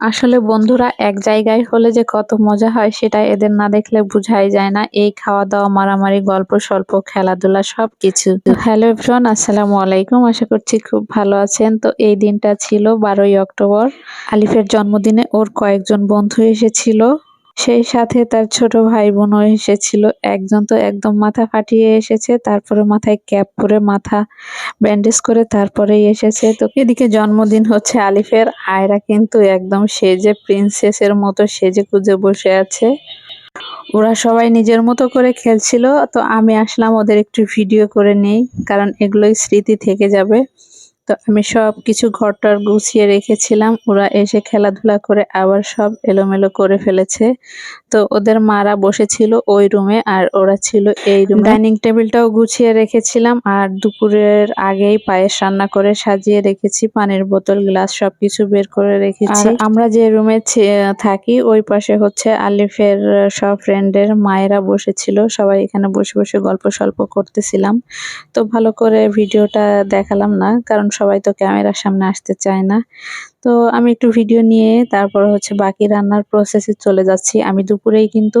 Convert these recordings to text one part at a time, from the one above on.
আসলে বন্ধুরা, এক জায়গায় হলে যে কত মজা হয় সেটা এদের না দেখলে বুঝাই যায় না। এই খাওয়া দাওয়া মারামারি গল্প স্বল্প খেলাধুলা সব কিছু হ্যালো এভরিওয়ান, আসসালামু আলাইকুম। আশা করছি খুব ভালো আছেন। তো এই দিনটা ছিল বারোই অক্টোবর। আলিফের জন্মদিনে ওর কয়েকজন বন্ধু এসেছিল। সেই সাথে তার ছোট ভাই বোনও এসেছিল। একজন তো একদম মাথা ফাটিয়ে এসেছে, তারপরে মাথায় ক্যাপ পরে মাথা ব্যান্ডেজ করে তারপরেই এসেছে। তো এদিকে জন্মদিন হচ্ছে আলিফের, আয়রা কিন্তু একদম সেজে প্রিন্সেসের মতো সেজে কুজে বসে আছে। ওরা সবাই নিজের মতো করে খেলছিল, তো আমি আসলাম ওদের একটু ভিডিও করে নেই, কারণ এগুলোই স্মৃতি থেকে যাবে। তো আমি সব কিছু ঘরটার গুছিয়ে রেখেছিলাম। ওরা এসে খেলাধুলা করে আবার সব এলোমেলো করে ফেলেছে। তো ওদের মারা বসেছিল ওই রুমে আর ওরা ছিল এই রুম। ডাইনিং টেবিলটাও গুছিয়ে রেখেছিলাম আর দুপুরের আগেই পায়েস রান্না করে সাজিয়ে রেখেছি, পানির বোতল, গ্লাস সবকিছু বের করে রেখেছি। আমরা যে রুমে থাকি, ওই পাশে হচ্ছে আলিফের সব ফ্রেন্ডের মায়েরা বসেছিল। সবাই এখানে বসে বসে গল্প সল্প করতেছিলাম। তো ভালো করে ভিডিওটা দেখালাম না, কারণ সবাই তো ক্যামেরার সামনে আসতে চায় না। তো আমি একটু ভিডিও নিয়ে তারপর হচ্ছে বাকি রান্নার প্রসেসে চলে যাচ্ছি। আমি দুপুরেই কিন্তু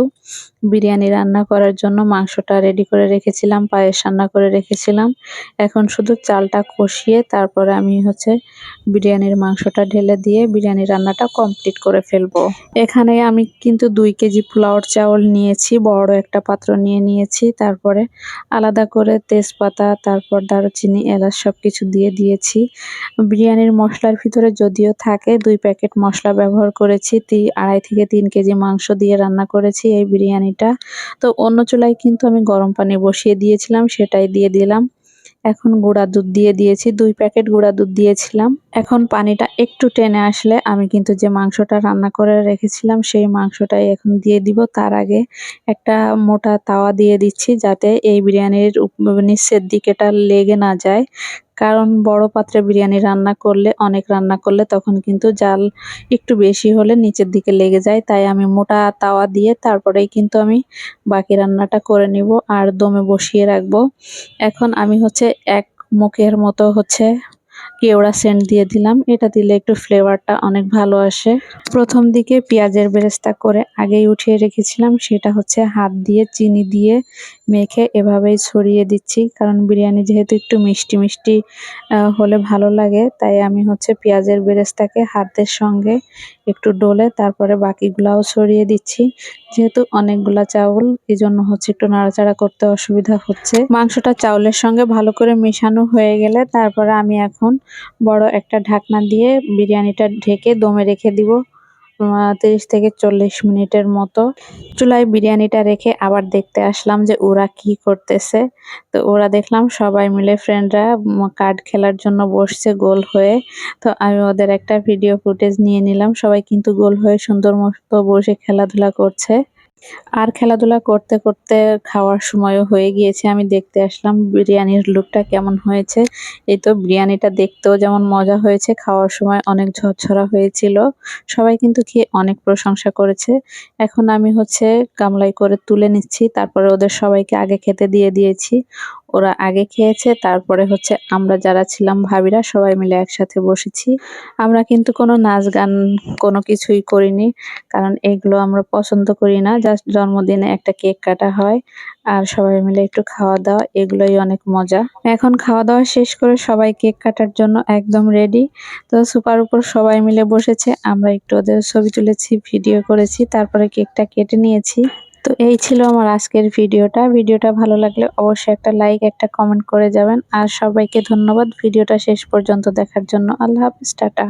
বিরিয়ানি রান্না করার জন্য মাংসটা রেডি করে রেখেছিলাম, পায়েস রান্না করে রেখেছিলাম। এখন শুধু চালটা কষিয়ে তারপরে আমি হচ্ছে বিরিয়ানির মাংসটা ঢেলে দিয়ে বিরিয়ানি রান্নাটা কমপ্লিট করে ফেলব। এখানে আমি কিন্তু দুই কেজি পোলাওর চাউল নিয়েছি, বড় একটা পাত্র নিয়ে নিয়েছি। তারপরে আলাদা করে তেজপাতা, তারপর দারুচিনি, এলাচ সব কিছু দিয়ে দিয়েছি বিরিয়ানির মশলার ভিতরে যদিও থাকে, দুই প্যাকেট মশলা ব্যবহার করেছি, তি আড়াই থেকে তিন কেজি মাংস দিয়ে রান্না করেছি এই বিরিয়ানিটা। তো অন্য চুলায় কিন্তু আমি গরম পানি বসিয়ে দিয়েছিলাম, সেটাই দিয়ে দিলাম। এখন গুঁড়া দুধ দিয়ে দিয়েছি, দুই প্যাকেট গুঁড়া দুধ দিয়েছিলাম। এখন পানিটা একটু টেনে আসলে আমি কিন্তু যে মাংসটা রান্না করে রেখেছিলাম, সেই মাংসটাই এখন দিয়ে দিব। তার আগে একটা মোটা তাওয়া দিয়ে দিচ্ছি যাতে এই বিরিয়ানির নিচের দিকেটা লেগে না যায়। কারণ বড় পাত্রে বিরিয়ানি রান্না করলে, অনেক রান্না করলে তখন কিন্তু জাল একটু বেশি হলে নিচের দিকে লেগে যায়। তাই আমি মোটা তাওয়া দিয়ে তারপরেই কিন্তু আমি বাকি রান্নাটা করে নিব আর দমে বসিয়ে রাখব। এখন আমি হচ্ছে এক মুখের মতো হচ্ছে কেওড়া সেন্ট দিয়ে দিলাম। এটা দিলে একটু ফ্লেভারটা অনেক ভালো আসে। প্রথম দিকে পেঁয়াজের বেরেস্তা করে আগেই উঠিয়ে রেখেছিলাম। সেটা হচ্ছে হাত দিয়ে, চিনি দিয়ে মেখে এভাবেই ছড়িয়ে দিচ্ছি। কারণ বিরিয়ানি যেহেতু একটু মিষ্টি মিষ্টি হলে ভালো লাগে, তাই আমি হচ্ছে পেঁয়াজের বেরেস্তাকে হাতের সঙ্গে একটু ডলে তারপরে বাকিগুলাও ছড়িয়ে দিচ্ছি। যেহেতু অনেকগুলা চাউল এই জন্য হচ্ছে একটু নাড়াচাড়া করতে অসুবিধা হচ্ছে। মাংসটা চাউলের সঙ্গে ভালো করে মেশানো হয়ে গেলে তারপরে আমি এখন বড় একটা ঢাকনা দিয়ে বিরিয়ানিটা ঢেকে দমে রেখে দিব তিরিশ থেকে চল্লিশ মিনিটের মতো। চুলায় বিরিয়ানিটা রেখে আবার দেখতে আসলাম যে ওরা কি করতেছে। তো ওরা দেখলাম সবাই মিলে ফ্রেন্ডরা কার্ড খেলার জন্য বসছে গোল হয়ে। তো আমি ওদের একটা ভিডিও ফুটেজ নিয়ে নিলাম। সবাই কিন্তু গোল হয়ে সুন্দর মতো বসে খেলাধুলা করছে। আর খেলাধুলা করতে করতে খাওয়ার সময়ও হয়ে গিয়েছে। আমি দেখতে আসলাম বিরিয়ানির লুকটা কেমন হয়েছে। এই তো বিরিয়ানিটা দেখতেও যেমন মজা হয়েছে, খাওয়ার সময় অনেক ঝরঝরা হয়েছিল। সবাই কিন্তু খেয়ে অনেক প্রশংসা করেছে। এখন আমি হচ্ছে গামলাই করে তুলে নিচ্ছি, তারপরে ওদের সবাইকে আগে খেতে দিয়ে দিয়েছি। ওরা আগে খেয়েছে, তারপরে হচ্ছে আমরা যারা ছিলাম ভাবিরা সবাই মিলে একসাথে বসেছি। আমরা কিন্তু কোনো নাচ গান কোনো কিছুই করিনি, কারণ এগুলো আমরা পছন্দ করি না। জাস্ট জন্মদিনে একটা কেক কাটা হয় আর সবাই মিলে একটু খাওয়া দাওয়া, এগুলোই অনেক মজা। এখন খাওয়া দাওয়া শেষ করে সবাই কেক কাটার জন্য একদম রেডি। তো সুপার উপর সবাই মিলে বসেছে, আমরা একটু ওদের ছবি তুলেছি, ভিডিও করেছি, তারপরে কেকটা কেটে নিয়েছি। তো এই ছিল আমার আজকের ভিডিওটা। ভিডিওটা ভালো লাগলে অবশ্যই একটা লাইক একটা কমেন্ট করে যাবেন। আর সবাইকে ধন্যবাদ। ভিডিওটা শেষ পর্যন্ত দেখার জন্য। আল্লাহ হাফিজ, টাটা।